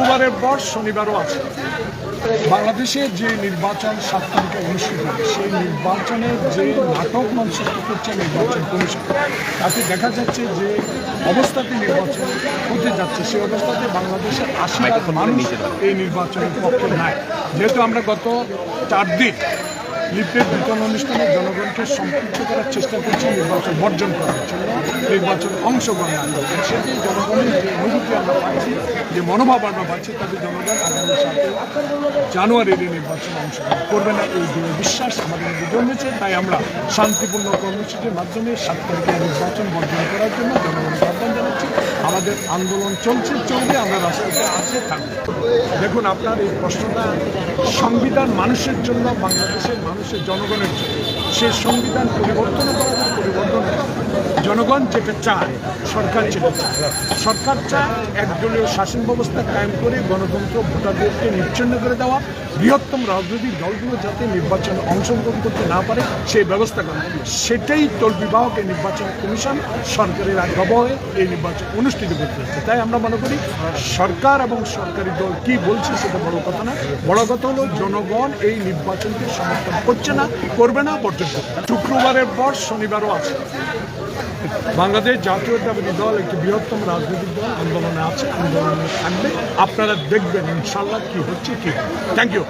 শুক্রবারের পর শনিবারও আছে। বাংলাদেশে যে নির্বাচন সাত তারিখে অনুষ্ঠিত হবে সেই নির্বাচনের যে নাটক মঞ্চস্থ করছে নির্বাচন কমিশন তাতে দেখা যাচ্ছে যে অবস্থাতে নির্বাচন হতে যাচ্ছে। সেই অবস্থাতে বাংলাদেশের আশি মানুষ এই নির্বাচনের পক্ষে নাই। যেহেতু আমরা গত চার দিন লিফলেট বিতরণ অনুষ্ঠানে জনগণকে সম্পৃক্ত করার চেষ্টা করছি নির্বাচন, বর্জন করার জন্য। নির্বাচনে অংশগ্রহণ না করবেন সেটি জনগণের যে অনুভূতি আমরা পাচ্ছি যে মনোভাব আমরা পাচ্ছি তাতে জনগণ আগামী সাথে জানুয়ারির এই নির্বাচনে অংশগ্রহণ করবে না। এই দৃঢ় বিশ্বাস আমাদের মধ্যে জন্মেছে। তাই আমরা শান্তিপূর্ণ কর্মসূচির মাধ্যমে সাত তারিখে নির্বাচন বর্জন করার জন্য জানাচ্ছি আমাদের আন্দোলন চলছে, চলবে, আমরা রাস্তাতে আছে থাকব দেখুন, আপনার এই প্রশ্নটা সংবিধান মানুষের জন্য, বাংলাদেশের মানুষের জনগণের জন্য সে সংবিধান পরিবর্তন। জনগণ যেটা চায়, সরকার যেটা চায়। সরকার চায় একদলীয় শাসন ব্যবস্থা কায়েম করে গণতন্ত্র ভোটারদেরকে নিচ্ছিন্ন করে দেওয়া, বৃহত্তম রাজনৈতিক দলগুলো যাতে নির্বাচনে অংশগ্রহণ করতে না পারে, সেই ব্যবস্থা করা। সেটাই তলবিবাহক এই নির্বাচন কমিশন সরকারের আগ্রহ এই নির্বাচন অনুষ্ঠিত করতে হচ্ছে তাই আমরা মনে করি সরকার এবং সরকারি দল কি বলছে সেটা বড় কথা না বড় কথা হলো জনগণ এই নির্বাচনকে সমর্থন করছে না, করবে না করবে শুক্রবারের পর শনিবারও আছে বাংলাদেশ জাতীয়তাবাদী দল একটি বৃহত্তম রাজনৈতিক দল। আন্দোলনে আছে, আন্দোলনে থাকবে। আপনারা দেখবেন ইনশাল্লাহ কি হচ্ছে, কি থ্যাংক ইউ